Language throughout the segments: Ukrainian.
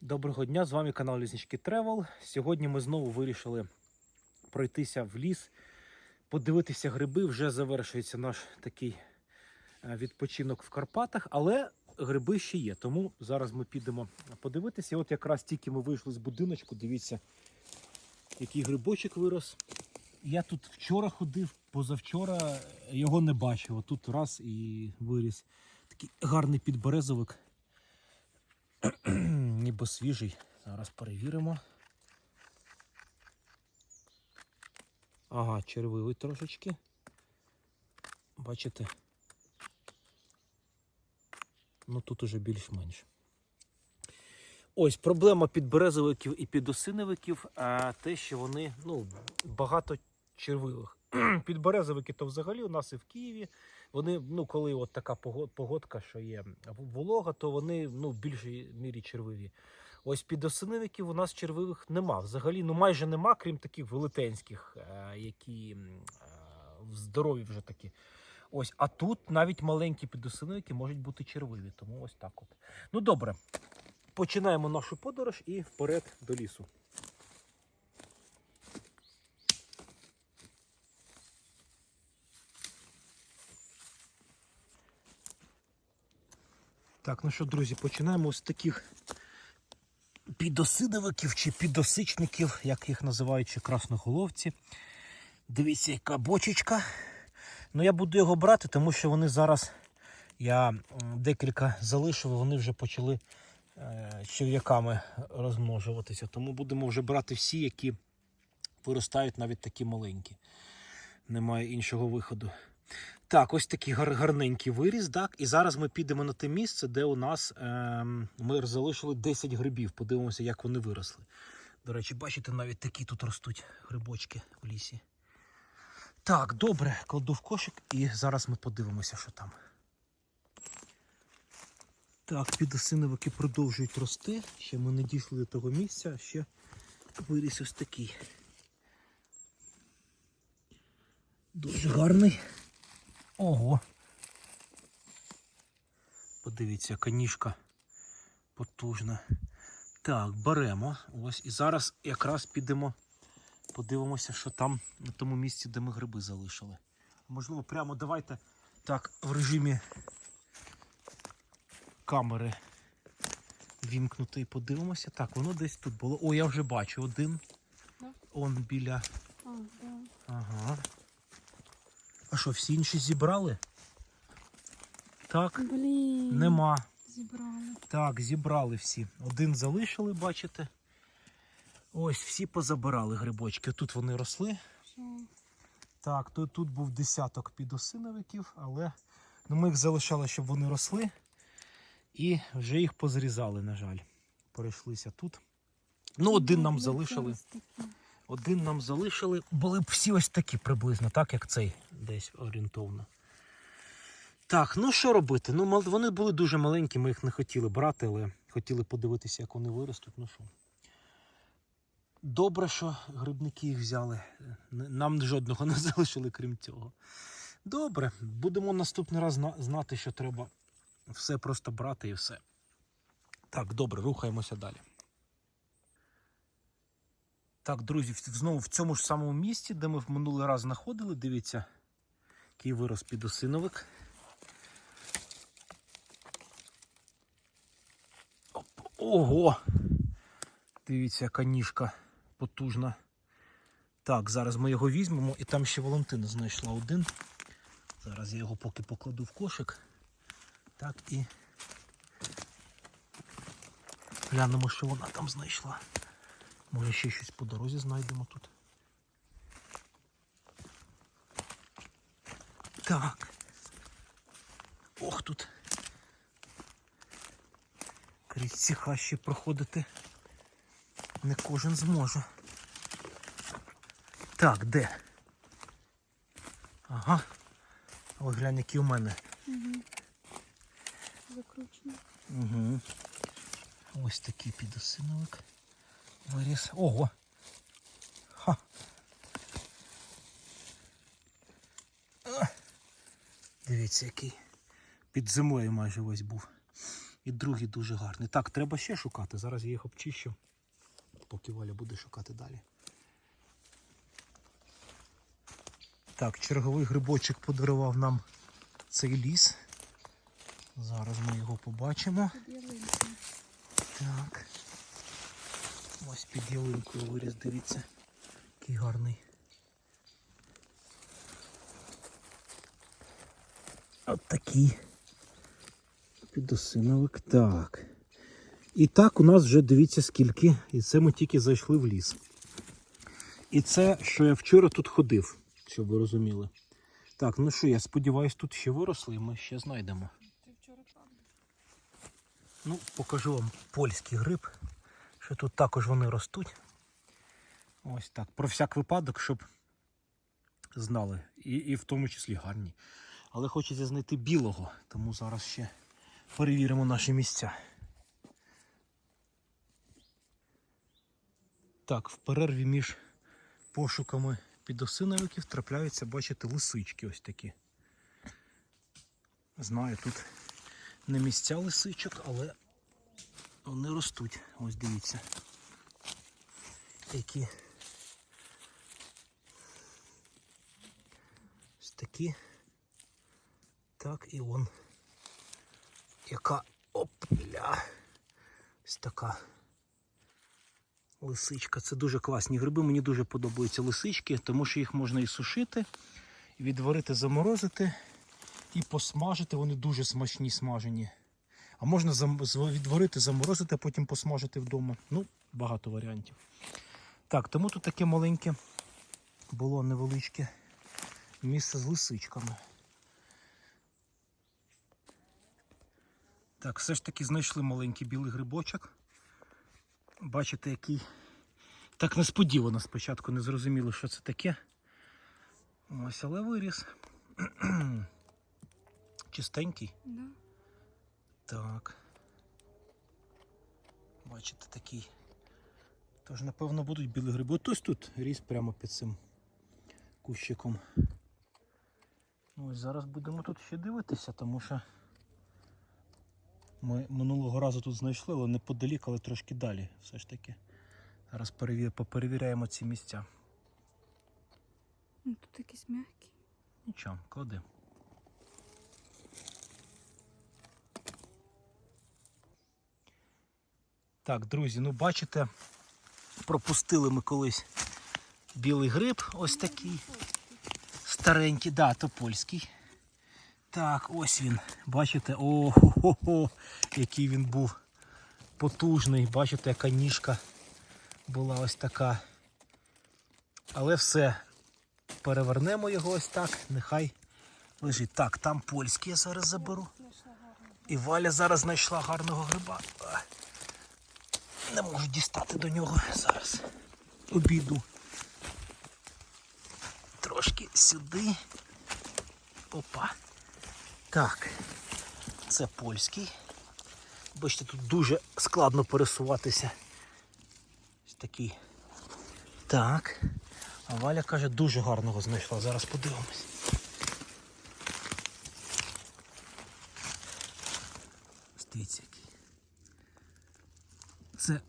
Доброго дня, з вами канал Ліснички Тревел. Сьогодні ми знову вирішили пройтися в ліс, подивитися гриби. Вже завершується наш такий е, відпочинок в Карпатах, але гриби ще є. Тому зараз ми підемо подивитися. От якраз тільки ми вийшли з будиночку, дивіться, який грибочок вирос. Я тут вчора ходив, позавчора його не бачив. Отут раз і виріс. Такий гарний підберезовик. Ніби свіжий. Зараз перевіримо. Ага, червивий трошечки. Бачите? Ну тут уже більш-менш. Ось проблема підберезовиків і підосиновиків, а те, що вони ну, багато червивих. Підберезовики то взагалі у нас і в Києві. Вони, ну, коли от така погодка, що є волога, то вони ну, в більшій мірі червиві. Ось підосиновиків у нас червивих нема. Взагалі, ну майже нема, крім таких велетенських, е, які е, здорові вже такі. Ось, а тут навіть маленькі підосиновики можуть бути червиві. Тому ось так от. Ну добре, починаємо нашу подорож і вперед до лісу. Так, ну що, друзі, починаємо з таких підосидовиків чи підосичників, як їх називають чи красноголовці. Дивіться, яка бочечка. Ну, я буду його брати, тому що вони зараз, я декілька залишив, вони вже почали е, черв'яками розмножуватися. Тому будемо вже брати всі, які виростають навіть такі маленькі. Немає іншого виходу. Так, ось такий гар- гарненький виріс, так. І зараз ми підемо на те місце, де у нас ем, ми залишили 10 грибів. Подивимося, як вони виросли. До речі, бачите, навіть такі тут ростуть грибочки в лісі. Так, добре, кладу в кошик і зараз ми подивимося, що там. Так, підосиновики продовжують рости. Ще ми не дійшли до того місця, а ще виріс ось такий. Дуже гарний. Ого. Подивіться, яка ніжка потужна. Так, беремо. Ось. І зараз якраз підемо, подивимося, що там на тому місці, де ми гриби залишили. Можливо, прямо давайте так в режимі камери вімкнути і подивимося. Так, воно десь тут було. О, я вже бачу один. Он біля. Ага. А що, всі інші зібрали? Так, Блін. нема. Зібрали. Так, зібрали всі. Один залишили, бачите. Ось всі позабирали грибочки. Тут вони росли. Що? Так, то тут був десяток підосиновиків, але ну, ми їх залишали, щоб вони росли. І вже їх позрізали, на жаль. Перейшлися тут. Ну, один нам залишили. такі. Один нам залишили. Були б всі ось такі приблизно, так як цей десь орієнтовно. Так, ну що робити? Ну, вони були дуже маленькі, ми їх не хотіли брати, але хотіли подивитися, як вони виростуть. Ну що. Добре, що грибники їх взяли. Нам жодного не залишили, крім цього. Добре, будемо наступний раз знати, що треба все просто брати і все. Так, добре, рухаємося далі. Так, друзі, знову в цьому ж самому місці, де ми в минулий раз знаходили, дивіться, який вирос підосиновик. Ого! Дивіться, яка ніжка потужна. Так, зараз ми його візьмемо, і там ще Валентина знайшла один. Зараз я його поки покладу в кошик. Так і глянемо, що вона там знайшла. Може ще щось по дорозі знайдемо тут. Так. Ох тут. Крізь ці хащі проходити. Не кожен зможе. Так, де? Ага. Ой, глянь, які у мене. Угу. Закручено. Угу. Ось такий підосиновик. Виріс. Ого. Ха. Дивіться, який. Під землею майже ось був. І другий дуже гарний. Так, треба ще шукати. Зараз я їх обчищу, поки Валя буде шукати далі. Так, черговий грибочок подарував нам цей ліс. Зараз ми його побачимо. Так. Ось під ялинкою виріс, дивіться. Який гарний. От такий. Підосиновик. Так. І так у нас вже дивіться скільки. І це ми тільки зайшли в ліс. І це, що я вчора тут ходив, щоб ви розуміли. Так, ну що, я сподіваюся, тут ще виросли, і ми ще знайдемо. Ти вчора там. Ну, покажу вам польський гриб, що тут також вони ростуть. Ось так. Про всяк випадок, щоб знали. І, і в тому числі гарні. Але хочеться знайти білого, тому зараз ще перевіримо наші місця. Так, в перерві між пошуками підосиновиків трапляються, бачите, лисички ось такі. Знаю, тут не місця лисичок, але вони ростуть. Ось дивіться. Які. Ось такі. Так, і он. Яка опля. Ось така. Лисичка. Це дуже класні гриби. Мені дуже подобаються лисички, тому що їх можна і сушити, і відварити, заморозити, і посмажити. Вони дуже смачні смажені. А можна відварити, заморозити, а потім посмажити вдома. Ну, багато варіантів. Так, тому тут таке маленьке було невеличке місце з лисичками. Так, все ж таки знайшли маленький білий грибочок. Бачите, який так несподівано спочатку не зрозуміло, що це таке. Ось, але виріс. Чистенький. Да. Так. Бачите, такий. Тож, напевно, будуть білі гриби. От ось тут ріс прямо під цим кущиком. Ну, ось зараз будемо тут ще дивитися, тому що ми минулого разу тут знайшли, але неподалік, але трошки далі. Все ж таки. Зараз перевір... поперевіряємо ці місця. Ну, тут якийсь м'який. Нічого, клади. Так, друзі, ну бачите, пропустили ми колись білий гриб, ось такий. Старенький, да, то польський. Так, ось він. Бачите, о, хо хо який він був потужний. Бачите, яка ніжка була ось така. Але все, перевернемо його ось так, нехай лежить. Так, там польський я зараз заберу. І Валя зараз знайшла гарного гриба. Не можу дістати до нього зараз. Обійду. Трошки сюди. Опа. Так. Це польський. Бачите, тут дуже складно пересуватися. Ось такий. Так. А Валя каже, дуже гарного знайшла. Зараз подивимось. Ось Дивіться який. Це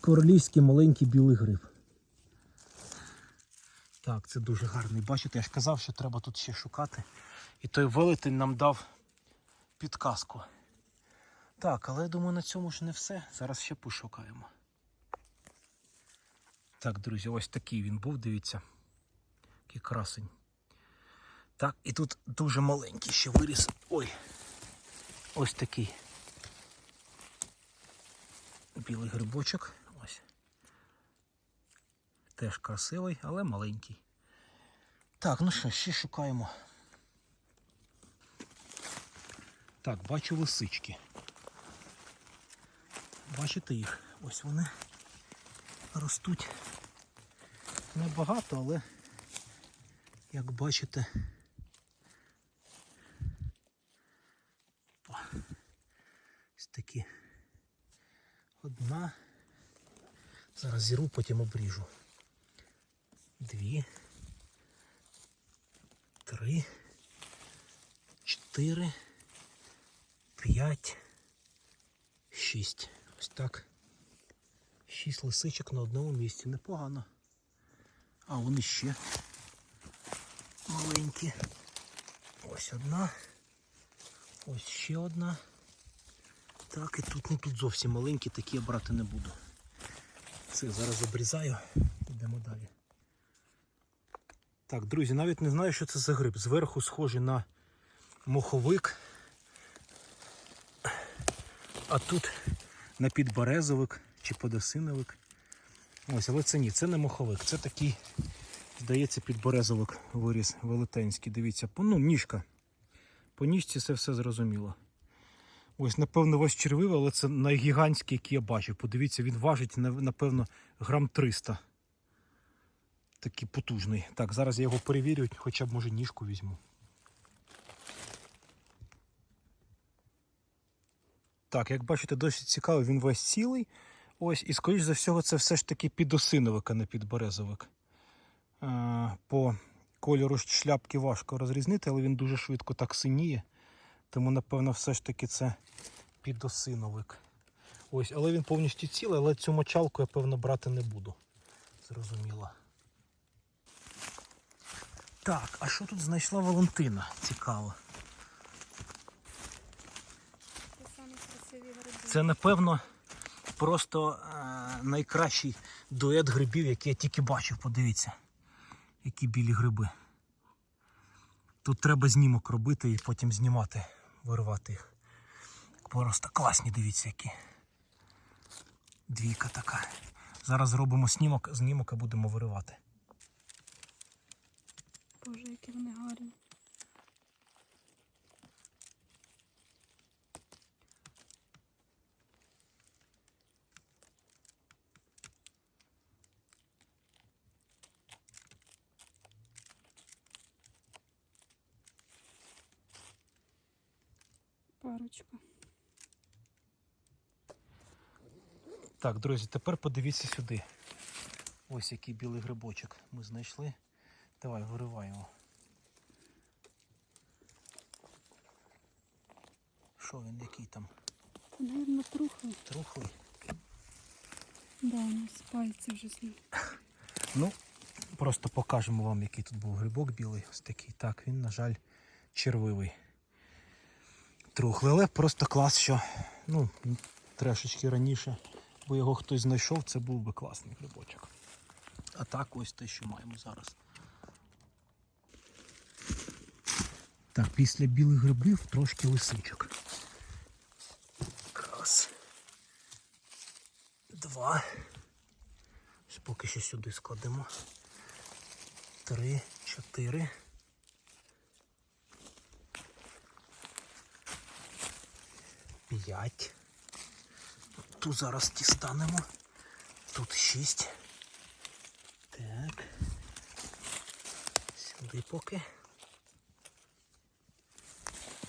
королівський маленький білий гриб. Так, це дуже гарний. Бачите, я ж казав, що треба тут ще шукати. І той велетень нам дав підказку. Так, але я думаю, на цьому ж не все. Зараз ще пошукаємо. Так, друзі, ось такий він був, дивіться. Який красень. Так, і тут дуже маленький ще виріс. Ой. Ось такий. Білий грибочок. Ось. Теж красивий, але маленький. Так, ну що, ще шукаємо. Так, бачу лисички. Бачите їх? Ось вони ростуть небагато, але як бачите. О, ось такі. Одна. Зараз зіру, потім обріжу. Дві. Три. Чотири. П'ять. шість. Ось так. Шість лисичок на одному місці. Непогано. А вони ще маленькі. Ось одна. Ось ще одна. Так, і тут, ну тут зовсім маленькі, такі я брати не буду. Це зараз обрізаю. Йдемо далі. Так, друзі, навіть не знаю, що це за гриб. Зверху схожий на моховик. А тут на підберезовик чи подосиновик. Ось, але це ні, це не моховик, це такий, здається, підберезовик виріс велетенський. Дивіться, ну, ніжка. По ніжці це все зрозуміло. Ось, напевно, ось червивий, але це найгігантський, який я бачив. Подивіться, він важить, напевно, грам 300. Такий потужний. Так, зараз я його перевірю, хоча б може ніжку візьму. Так, як бачите, досить цікавий, він весь цілий. Ось, і скоріш за всього, це все ж таки підосиновик, а не підберезовик. Е, По кольору шляпки важко розрізнити, але він дуже швидко так синіє. Тому, напевно, все ж таки це підосиновик. Ось, але він повністю цілий, але цю мочалку я, певно, брати не буду. Зрозуміло. Так, а що тут знайшла Валентина? Цікаво. Це напевно, просто е, найкращий дует грибів, який я тільки бачив. Подивіться, які білі гриби. Тут треба знімок робити і потім знімати, виривати їх. Просто класні, дивіться, які. Двійка така. Зараз зробимо знімок, знімок і будемо виривати. Боже, які вони гарні. Парочка. Так, друзі, тепер подивіться сюди. Ось який білий грибочок ми знайшли. Давай, вириваємо. Що він який там? Наверно, трухли. Трухлий? Да, у нас пальці вже зняв. Ну, просто покажемо вам, який тут був грибок білий. Ось такий. Так, він, на жаль, червивий. Трухлий, але просто клас, що ну, трешечки раніше, бо його хтось знайшов, це був би класний грибочок. А так ось те, що маємо зараз. Так, після білих грибів трошки лисичок. Раз. Два. Поки що сюди складемо. Три, чотири. П'ять. Тут зараз дістанемо. Тут шість. Так. Сюди поки.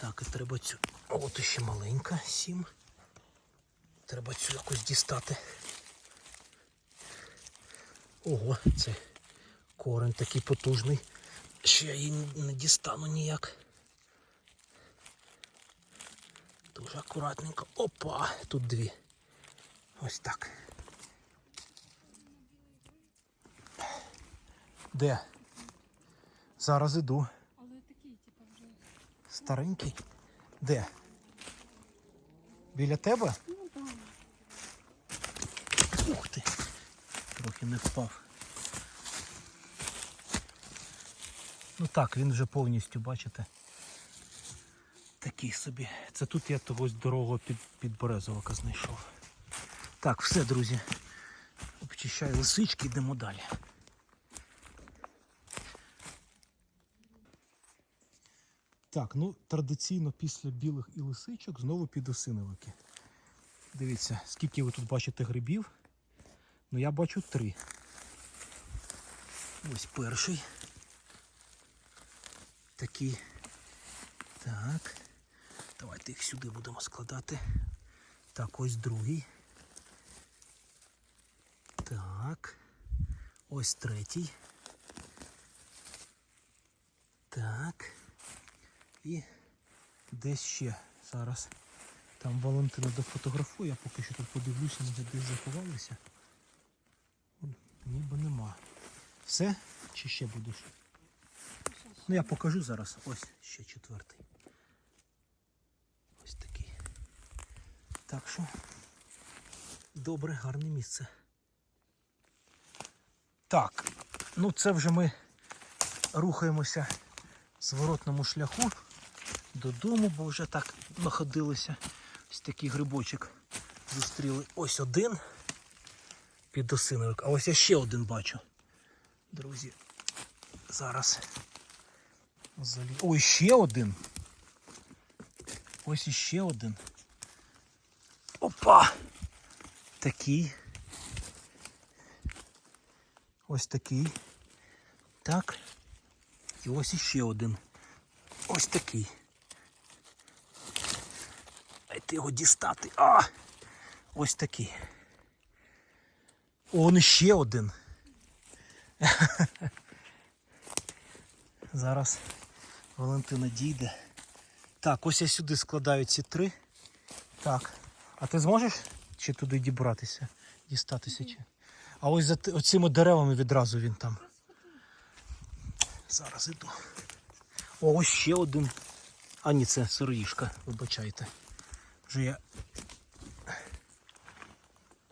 Так, і треба цю. От ще маленька, сім. Треба цю якось дістати. Ого, це корень такий потужний, що я її не дістану ніяк. Дуже акуратненько. Опа! Тут дві. Ось так. Де? Зараз іду. Але такий, типу, вже. Старенький. Де? Біля тебе? Ну так. Ух ти! Трохи не впав. Ну так, він вже повністю, бачите. Такий собі. Це тут я того дорогого під, під Березовика знайшов. Так, все, друзі. Обчищаю лисички, йдемо далі. Так, ну традиційно після білих і лисичок знову підосиновики. Дивіться, скільки ви тут бачите грибів. Ну я бачу три. Ось перший. Такий. Так. Давайте їх сюди будемо складати. Так, ось другий. Так. Ось третій. Так. І десь ще зараз Там Валентина дофотографує, я поки що тут подивлюся, може десь заховалися. Ніби нема. Все? Чи ще будеш? Ну я покажу зараз. Ось ще четвертий. Ось такий. Так що добре, гарне місце. Так, ну це вже ми рухаємося зворотному шляху додому, бо вже так находилися. Ось такий грибочок зустріли. Ось один підосиновик, а ось я ще один бачу. Друзі, зараз залі... Ой, ще один. Ось іще один. Опа! Такий. Ось такий. Так. І ось іще один. Ось такий. Дайте його дістати. А! Ось такий. Он іще один. Зараз Валентина дійде. Так, ось я сюди складаю ці три. Так. А ти зможеш чи туди дібратися? Дістатися чи? А ось за оцими деревами відразу він там. Зараз іду. О, ось ще один. А ні, це сироїшка, вибачайте. Вже я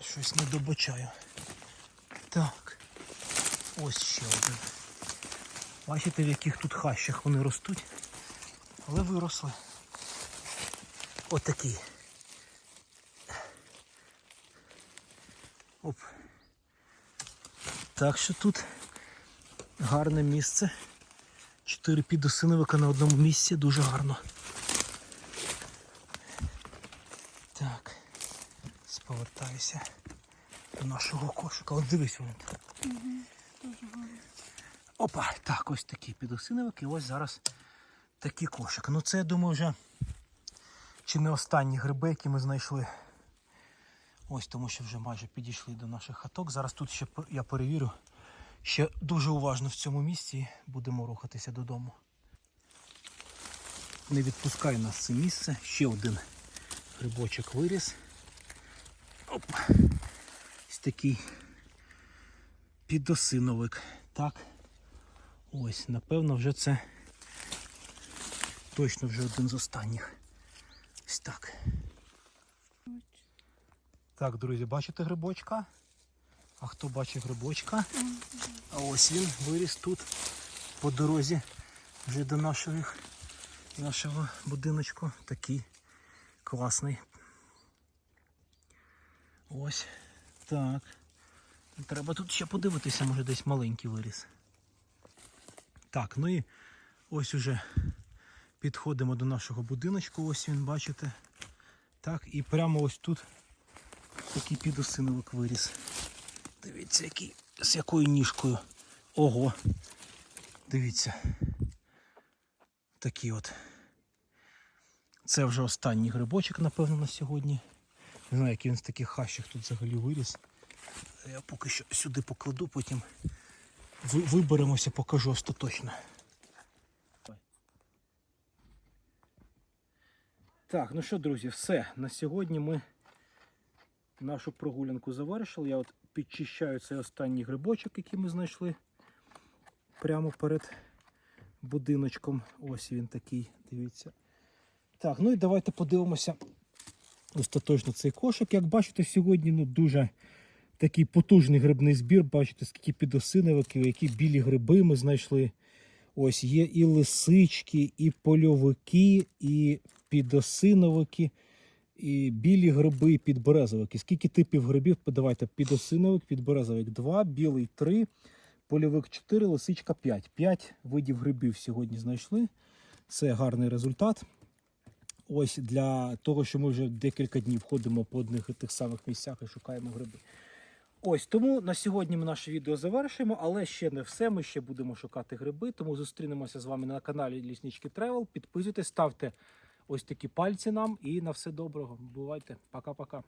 щось не добачаю. Так. Ось ще один. Бачите, в яких тут хащах вони ростуть. Але виросли. Отакі. Оп. Так що тут гарне місце. Чотири підосиновика на одному місці, дуже гарно. Так, сповертаюся до нашого кошика. От дивись вон. Дуже гарно. Опа, так, ось такі підосиновики, і ось зараз такий кошик. Ну це, я думаю, вже чи не останні гриби, які ми знайшли. Ось тому що вже майже підійшли до наших хаток. Зараз тут ще я перевірю. Ще дуже уважно в цьому місці будемо рухатися додому. Не відпускає нас це місце. Ще один грибочок виріс. Оп. Ось такий підосиновик. Так. Ось, напевно, вже це точно вже один з останніх. Ось так. Так, друзі, бачите грибочка? А хто бачить грибочка? А ось він виріс тут по дорозі вже до нашого, нашого будиночку. Такий класний. Ось. Так. Треба тут ще подивитися, може десь маленький виріс. Так, ну і ось уже підходимо до нашого будиночку, ось він, бачите. Так, і прямо ось тут такий підосиновик виріс. Дивіться, який, з якою ніжкою. Ого. Дивіться. Такий от. Це вже останній грибочок, напевно, на сьогодні. Не знаю, який він з таких хащих тут взагалі виріс. Я поки що сюди покладу, потім виберемося, покажу остаточно. Так, ну що, друзі, все. На сьогодні ми нашу прогулянку завершили. Я от підчищаю цей останній грибочок, який ми знайшли прямо перед будиночком. Ось він такий, дивіться. Так, ну і давайте подивимося остаточно цей кошик. Як бачите, сьогодні ну, дуже такий потужний грибний збір. Бачите, скільки підосиновиків, які білі гриби ми знайшли. Ось є і лисички, і польовики, і підосиновики, і білі гриби, і підберезовики. Скільки типів грибів? Давайте підосиновик, підберезовик 2, білий 3, польовик 4, лисичка 5. 5 видів грибів сьогодні знайшли. Це гарний результат. Ось для того, що ми вже декілька днів ходимо по одних і тих самих місцях і шукаємо гриби. Ось тому на сьогодні ми наше відео завершуємо, але ще не все. Ми ще будемо шукати гриби. Тому зустрінемося з вами на каналі Ліснички Тревел. Підписуйтесь, ставте ось такі пальці нам і на все доброго. Бувайте, пока-пока.